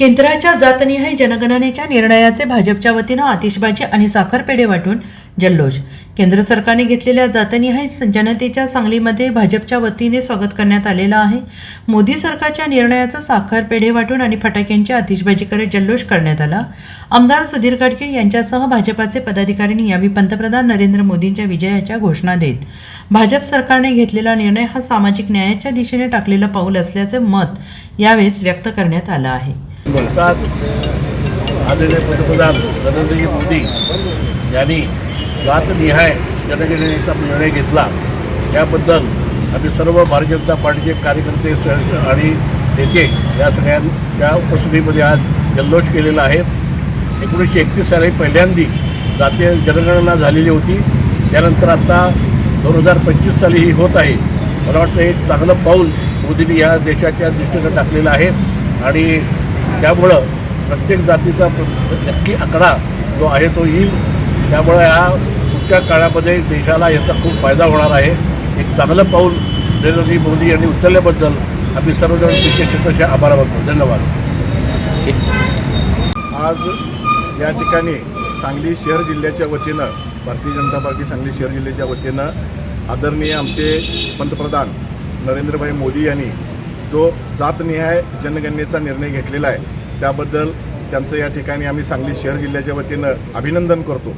केंद्राच्या जातनिहाय जनगणनेच्या निर्णयाचे भाजपच्या वतीनं आतिषबाजी आणि साखर पेढे वाटून जल्लोष. केंद्र सरकारने घेतलेल्या जातनिहाय जनतेच्या सांगलीमध्ये भाजपच्या वतीने स्वागत करण्यात आलेलं आहे. मोदी सरकारच्या निर्णयाचं साखर पेढे वाटून आणि फटाक्यांची आतिषबाजी करत जल्लोष करण्यात आला. आमदार सुधीर गडके यांच्यासह भाजपाचे पदाधिकाऱ्यांनी यावेळी पंतप्रधान नरेंद्र मोदींच्या विजयाच्या घोषणा देत. भाजप सरकारने घेतलेला निर्णय हा सामाजिक न्यायाच्या दिशेने टाकलेलं पाऊल असल्याचं मत यावेळेस व्यक्त करण्यात आलं आहे. बोलतात आलेले पंतप्रधान नरेंद्रजी मोदी यांनी जातनिहाय जनगणनेचा निर्णय घेतला याबद्दल आम्ही सर्व भारतीय जनता पार्टीचे कार्यकर्ते आणि नेते या सगळ्यांच्या उपस्थितीमध्ये आज जल्लोष केलेला आहे. एकोणीसशे एकतीस साली पहिल्यांदी जातीय जनगणना झालेली होती. त्यानंतर आता दोन हजार पंचवीस साली ही होत आहे. मला वाटतं एक चांगलं पाऊल मोदींनी या देशाच्या दृष्टीनं टाकलेलं आहे. आणि त्यामुळं प्रत्येक जातीचा प्र- नक्की आकडा जो आहे तो येईल. त्यामुळं ह्या पुढच्या काळामध्ये देशाला याचा खूप फायदा होणार आहे. एक चांगलं पाऊल नरेंद्र मोदी यांनी उचलल्याबद्दल आम्ही सर्वजण शिक्षकांचे आभार मानतो. धन्यवाद. आज या ठिकाणी सांगली शहर जिल्ह्याच्या वतीनं भारतीय जनता पार्टी सांगली शहर जिल्ह्याच्या वतीनं आदरणीय आमचे पंतप्रधान नरेंद्रभाई मोदी यांनी जो जातनिहाय जनगणनेचा निर्णय घेतलेला आहे त्याबद्दल त्यांचं या ठिकाणी आम्ही सांगली शहर जिल्ह्याच्या वतीनं अभिनंदन करतो.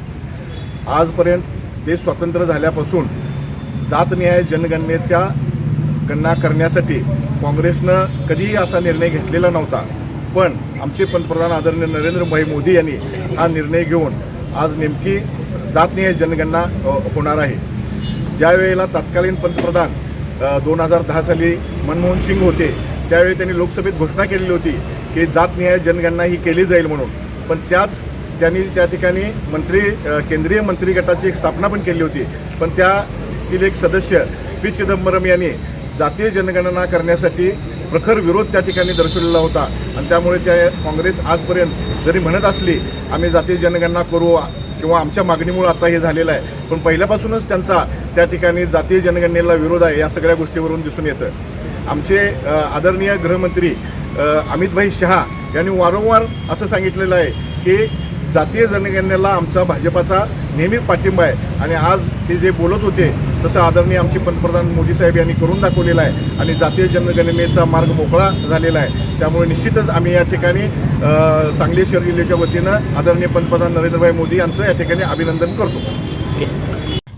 आजपर्यंत देश स्वतंत्र झाल्यापासून जातनिहाय जनगणनेच्या गणना करण्यासाठी काँग्रेसनं कधीही असा निर्णय घेतलेला नव्हता पण आमचे पंतप्रधान आदरणीय नरेंद्रभाई मोदी यांनी हा निर्णय घेऊन आज नेमकी जातनिहाय जनगणना होणार आहे. ज्यावेळेला तत्कालीन पंतप्रधान दोन हजार दहा साली मनमोहन सिंग होते त्यावेळी त्यांनी लोकसभेत घोषणा केलेली होती की जातनिहाय जनगणना ही केली जाईल म्हणून. पण त्याच त्यांनी त्या ठिकाणी मंत्री केंद्रीय मंत्री गटाची एक स्थापना पण केली होती. पण त्यातील एक सदस्य पी. चिदंबरम यांनी जातीय जनगणना करण्यासाठी प्रखर विरोध त्या ठिकाणी दर्शवलेला होता. आणि त्यामुळे त्या काँग्रेस आजपर्यंत जरी म्हणत असली आम्ही जातीय जनगणना करू किंवा आमच्या मागणीमुळे आता हे झालेलं आहे. पण पहिल्यापासूनच त्यांचा त्या ठिकाणी जातीय जनगणनेला विरोध आहे या सगळ्या गोष्टीवरून दिसून येतं. आमचे आदरणीय गृहमंत्री अमितभाई शहा यांनी वारंवार असं सांगितलेलं आहे की जातीय जनगणनेला आमचा भाजपाचा नेहमी पाठिंबा आहे आणि आज ते जे बोलत होते तसं आदरणीय आमचे पंतप्रधान मोदी साहेब यांनी करून दाखवलेलं आहे आणि जातीय जनगणनेचा मार्ग मोकळा झालेला आहे. त्यामुळे निश्चितच आम्ही या ठिकाणी सांगली शहर जिल्ह्याच्या वतीनं आदरणीय पंतप्रधान नरेंद्रभाई मोदी यांचं या ठिकाणी अभिनंदन करतो.